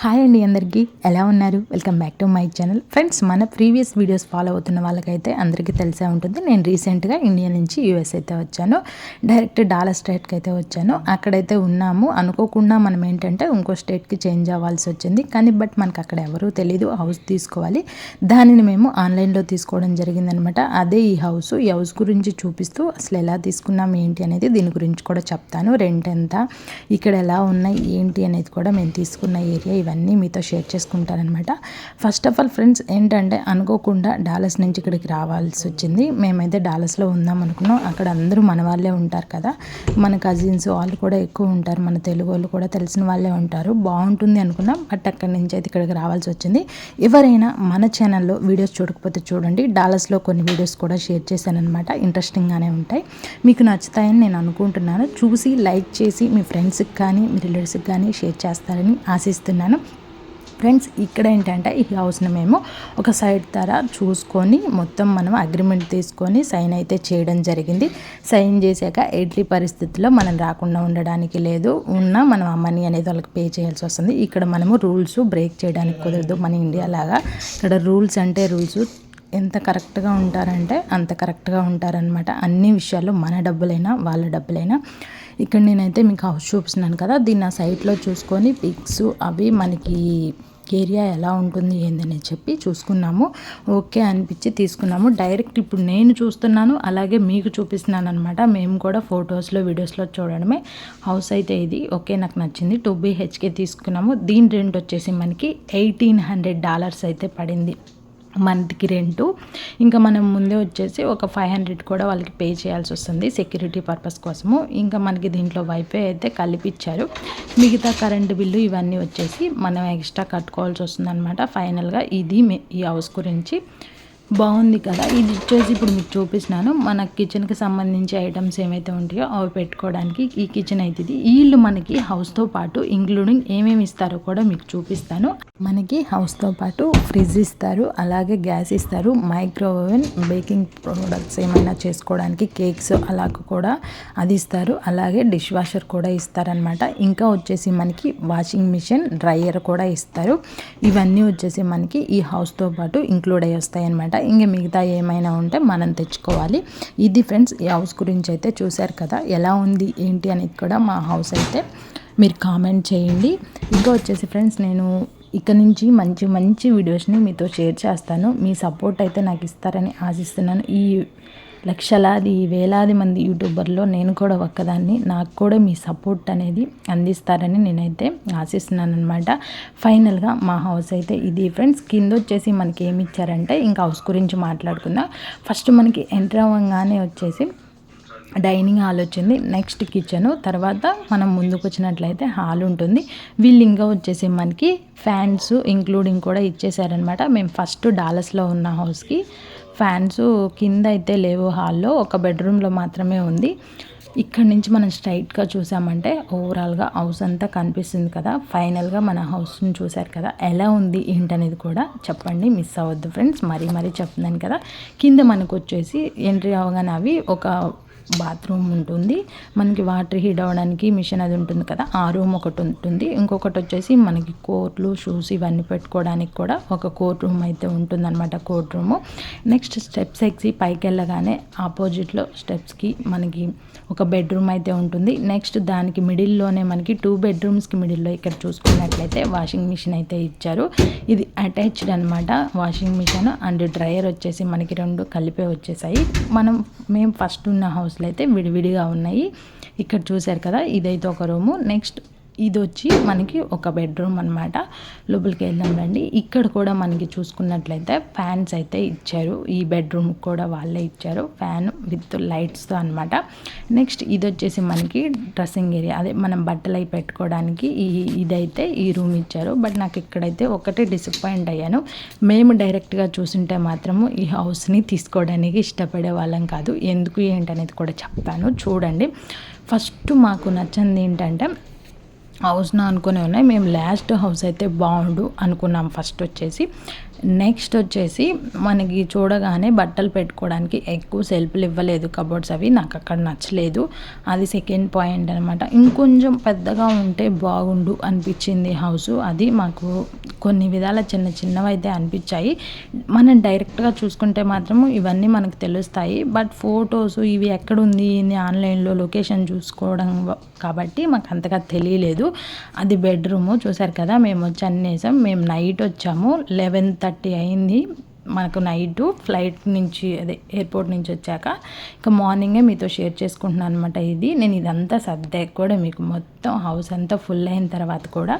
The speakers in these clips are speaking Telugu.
హాయ్ అండి అందరికీ. ఎలా ఉన్నారు? Welcome back to my channel. Friends మన ప్రీవియస్ వీడియోస్ ఫాలో అవుతున్న వాళ్ళకైతే అందరికీ తెలిసే ఉంటుంది. నేను రీసెంట్గా ఇండియా నుంచి యూఎస్ అయితే వచ్చాను. డైరెక్ట్ డాలర్ స్టేట్కి అయితే వచ్చాను. అక్కడైతే ఉన్నాము. అనుకోకుండా మనం ఏంటంటే ఇంకో స్టేట్కి చేంజ్ అవ్వాల్సి వచ్చింది. కానీ బట్ మనకు అక్కడ ఎవరూ తెలియదు హౌస్ తీసుకోవాలి. దానిని మేము ఆన్లైన్లో తీసుకోవడం జరిగిందనమాట. అదే ఈ హౌస్. ఈ హౌస్ గురించి చూపిస్తూ అసలు ఎలా తీసుకున్నాం ఏంటి అనేది దీని గురించి కూడా చెప్తాను. రెంట్ ఎంత ఇక్కడ ఎలా ఉన్నాయి ఏంటి అనేది కూడా మేము తీసుకున్న ఏరియా ఇవన్నీ మీతో షేర్ చేసుకుంటానమాట ఫస్ట్ ఆఫ్ ఆల్ ఫ్రెండ్స్ ఏంటంటే అనుకోకుండా డాలస్ నుంచి ఇక్కడికి రావాల్సి వచ్చింది. మేమైతే డాలస్లో ఉందాం అనుకున్నాం. అక్కడ అందరూ మన వాళ్ళే ఉంటారు కదా. మన కజిన్స్ వాళ్ళు కూడా ఎక్కువ ఉంటారు. మన తెలుగు వాళ్ళు కూడా తెలిసిన వాళ్ళే ఉంటారు. బాగుంటుంది అనుకున్నాం. బట్ అక్కడి నుంచి అయితే ఇక్కడికి రావాల్సి వచ్చింది. ఎవరైనా మన ఛానల్లో వీడియోస్ చూడకపోతే చూడండి. డాలస్లో కొన్ని వీడియోస్ కూడా షేర్ చేశానమాట ఇంట్రెస్టింగ్గానే ఉంటాయి. మీకు నచ్చుతాయని నేను అనుకుంటున్నాను. చూసి లైక్ చేసి మీ ఫ్రెండ్స్కి కానీ మీ రిలేటివ్స్కి కానీ షేర్ చేస్తారని ఆశిస్తున్నాను. ఫ్రెండ్స్ ఇక్కడ ఏంటంటే ఈ హౌస్ని మేము ఒక సైడ్ ధర చూసుకొని మొత్తం మనం అగ్రిమెంట్ తీసుకొని సైన్ అయితే చేయడం జరిగింది. సైన్ చేశాక ఎడ్లీ పరిస్థితుల్లో మనం రాకుండా ఉండడానికి లేదు. ఉన్న మనం ఆ మనీ అనేది వాళ్ళకి పే చేయాల్సి వస్తుంది. ఇక్కడ మనము రూల్స్ బ్రేక్ చేయడానికి కుదరదు మన ఇండియా లాగా. ఇక్కడ రూల్స్ అంటే రూల్స్ ఎంత కరెక్ట్గా ఉంటారంటే అంత కరెక్ట్గా ఉంటారనమాట అన్ని విషయాల్లో మన డబ్బులైనా వాళ్ళ డబ్బులైనా. ఇక్కడ నేనైతే మీకు హౌస్ చూపిస్తున్నాను కదా. దీన్ని ఆ సైట్లో చూసుకొని పిక్స్ అవి మనకి ఏరియా ఎలా ఉంటుంది ఏందని చెప్పి చూసుకున్నాము. ఓకే అనిపించి తీసుకున్నాము. డైరెక్ట్ ఇప్పుడు నేను చూస్తున్నాను అలాగే మీకు చూపిస్తున్నాను అనమాట మేము కూడా ఫొటోస్లో వీడియోస్లో చూడడమే. హౌస్ అయితే ఇది. ఓకే నాకు నచ్చింది. టూ బీహెచ్కే తీసుకున్నాము. దీని రెంట్ వచ్చేసి మనకి ఎయిటీన్ హండ్రెడ్ డాలర్స్ అయితే పడింది. మంత్కి రెంటు. ఇంకా మనం ముందే వచ్చేసి ఒక ఫైవ్ హండ్రెడ్ కూడా వాళ్ళకి పే చేయాల్సి వస్తుంది సెక్యూరిటీ పర్పస్ కోసము. ఇంకా మనకి దీంట్లో వైఫై అయితే కలిపిచ్చారు. మిగతా కరెంటు బిల్లు ఇవన్నీ వచ్చేసి మనం ఎక్స్ట్రా కట్టుకోవాల్సి వస్తుంది అనమాట ఫైనల్గా ఇది ఈ హౌస్ గురించి. బాగుంది కదా. ఇది వచ్చేసి ఇప్పుడు మీకు చూపిస్తున్నాను. మన కిచెన్కి సంబంధించి ఐటమ్స్ ఏమైతే ఉంటాయో అవి పెట్టుకోవడానికి ఈ కిచెన్ అయితే ఇది వీళ్ళు మనకి హౌస్తో పాటు ఇంక్లూడింగ్ ఏమేమి ఇస్తారో కూడా మీకు చూపిస్తాను. మనకి హౌస్తో పాటు ఫ్రిడ్జ్ ఇస్తారు. అలాగే గ్యాస్ ఇస్తారు. మైక్రోవెన్ బేకింగ్ ప్రోడక్ట్స్ ఏమైనా చేసుకోవడానికి కేక్స్ అలా కూడా అది ఇస్తారు. అలాగే డిష్ వాషర్ కూడా ఇస్తారనమాట ఇంకా వచ్చేసి మనకి వాషింగ్ మిషన్ డ్రయర్ కూడా ఇస్తారు. ఇవన్నీ వచ్చేసి మనకి ఈ హౌస్తో పాటు ఇంక్లూడ్ అయ్యి వస్తాయి అనమాట ఇంకా మిగతా ఏమైనా ఉంటే మనం తెచ్చుకోవాలి. ఇది ఫ్రెండ్స్ ఈ హౌస్ గురించి అయితే చూశారు కదా. ఎలా ఉంది ఏంటి అనేది కూడా మా హౌస్ అయితే మీరు కామెంట్ చేయండి. ఇంకా వచ్చేసి ఫ్రెండ్స్ నేను ఇక నుంచి మంచి మంచి వీడియోస్ని మీతో షేర్ చేస్తాను. మీ సపోర్ట్ అయితే నాకు ఇస్తారని ఆశిస్తున్నాను. ఈ లక్షలాది వేలాది మంది యూట్యూబర్లో నేను కూడా ఒక్కదాన్ని. నాకు కూడా మీ సపోర్ట్ అనేది అందిస్తారని నేనైతే ఆశిస్తున్నాను అనమాట ఫైనల్గా మా హౌస్ అయితే ఇది ఫ్రెండ్స్. కింద వచ్చేసి మనకి ఏమి ఇచ్చారంటే ఇంకా హౌస్ గురించి మాట్లాడుకుందాం. ఫస్ట్ మనకి ఎంటర్ అవ్వగానే వచ్చేసి డైనింగ్ హాల్ వచ్చింది. Next kitchen. తర్వాత మనం ముందుకు వచ్చినట్లయితే హాల్ ఉంటుంది. వీళ్ళు ఇంకా వచ్చేసి మనకి ఫ్యాన్స్ ఇంక్లూడింగ్ కూడా ఇచ్చేసారనమాట మేము ఫస్ట్ డాలస్లో ఉన్న హౌస్కి. ఫ్యాన్స్ కింద అయితే లేవు హాల్లో ఒక బెడ్రూమ్లో మాత్రమే ఉంది. ఇక్కడ నుంచి మనం స్ట్రైట్గా చూసామంటే ఓవరాల్గా హౌస్ అంతా కనిపిస్తుంది కదా. ఫైనల్గా మన హౌస్ని చూశారు కదా. ఎలా ఉంది ఏంటనేది కూడా చెప్పండి. మిస్ అవ్వద్దు ఫ్రెండ్స్. మరీ మరీ చెప్తున్నాను కదా. కింద మనకు వచ్చేసి ఎంట్రీ అవగానే అవి ఒక బాత్రూమ్ ఉంటుంది. మనకి వాటర్ హీట్ అవ్వడానికి మిషన్ అది ఉంటుంది కదా ఆ రూమ్ ఒకటి ఉంటుంది. ఇంకొకటి వచ్చేసి మనకి కోట్లు షూస్ ఇవన్నీ పెట్టుకోవడానికి కూడా ఒక కోర్ట్ రూమ్ అయితే ఉంటుందన్నమాట కోర్ట్ రూమ్. నెక్స్ట్ స్టెప్స్ ఎక్కి పైకి వెళ్ళగానే ఆపోజిట్లో స్టెప్స్కి మనకి ఒక బెడ్రూమ్ అయితే ఉంటుంది. నెక్స్ట్ దానికి మిడిల్లోనే మనకి టూ బెడ్రూమ్స్కి మిడిల్లో ఇక్కడ చూసుకున్నట్లయితే వాషింగ్ మిషన్ అయితే ఇచ్చారు. ఇది అటాచ్డ్ అనమాట వాషింగ్ మిషన్ అండ్ డ్రయర్ వచ్చేసి మనకి రెండు కలిపే వచ్చేసాయి. మనం మేము ఫస్ట్ ఉన్న హౌస్ అయితే విడివిడిగా ఉన్నాయి. ఇక్కడ చూశారు కదా ఇదైతే ఒక రూము. నెక్స్ట్ ఇది వచ్చి మనకి ఒక బెడ్రూమ్ అనమాట లోపలికి వెళ్దాం రండి. ఇక్కడ కూడా మనకి చూసుకున్నట్లయితే ఫ్యాన్స్ అయితే ఇచ్చారు. ఈ బెడ్రూమ్ కూడా వాళ్ళే ఇచ్చారు. ఫ్యాన్ విత్ లైట్స్తో అనమాట నెక్స్ట్ ఇది వచ్చేసి మనకి డ్రెస్సింగ్ ఏరియా. అదే మనం బట్టలు అవి పెట్టుకోవడానికి ఈ ఇదైతే ఈ రూమ్ ఇచ్చారు. బట్ నాకు ఇక్కడైతే ఒకటే డిసప్పాయింట్ అయ్యాను. మేము డైరెక్ట్గా చూసుంటే మాత్రము ఈ హౌస్ని తీసుకోవడానికి ఇష్టపడే వాళ్ళం కాదు. ఎందుకు ఏంటనేది కూడా చెప్తాను. చూడండి. ఫస్ట్ మాకు నచ్చింది ఏంటంటే హౌస్ను అనుకునే ఉన్నాయి. మేము లాస్ట్ హౌస్ అయితే బాగుండు అనుకున్నాం ఫస్ట్ వచ్చేసి. నెక్స్ట్ వచ్చేసి మనకి చూడగానే బట్టలు పెట్టుకోవడానికి ఎక్కువ సెల్ఫ్లు ఇవ్వలేదు కబోర్డ్స్ అవి. నాకు అక్కడ నచ్చలేదు. అది సెకండ్ పాయింట్ అనమాట ఇంకొంచెం పెద్దగా ఉంటే బాగుండు అనిపించింది హౌస్. అది మాకు కొన్ని విధాల చిన్న చిన్నవి అయితే అనిపించాయి. మనం డైరెక్ట్గా చూసుకుంటే మాత్రం ఇవన్నీ మనకు తెలుస్తాయి. బట్ ఫొటోస్ ఇవి ఎక్కడుంది ఇది ఆన్లైన్లో లొకేషన్ చూసుకోవడం కాబట్టి మాకు అంతగా తెలియలేదు. అది బెడ్రూము చూసారు కదా మేము వచ్చి అన్నేసాం మేము నైట్ వచ్చాము. లెవెన్ థర్టీ అయింది. మనకు నైట్ ఫ్లైట్ నుంచి అదే ఎయిర్పోర్ట్ నుంచి వచ్చాక ఇక మార్నింగే మీతో షేర్ చేసుకుంటున్నాను అనమాట ఇది. నేను ఇదంతా సర్దాక కూడా మీకు మొత్తం హౌస్ అంతా ఫుల్ అయిన తర్వాత కూడా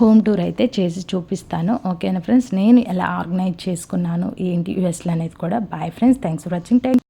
హోమ్ టూర్ అయితే చేసి చూపిస్తాను. ఓకేనా ఫ్రెండ్స్ నేను ఎలా ఆర్గనైజ్ చేసుకున్నాను ఏంటి యూఎస్లో అనేది కూడా. Bye friends thanks for watching thank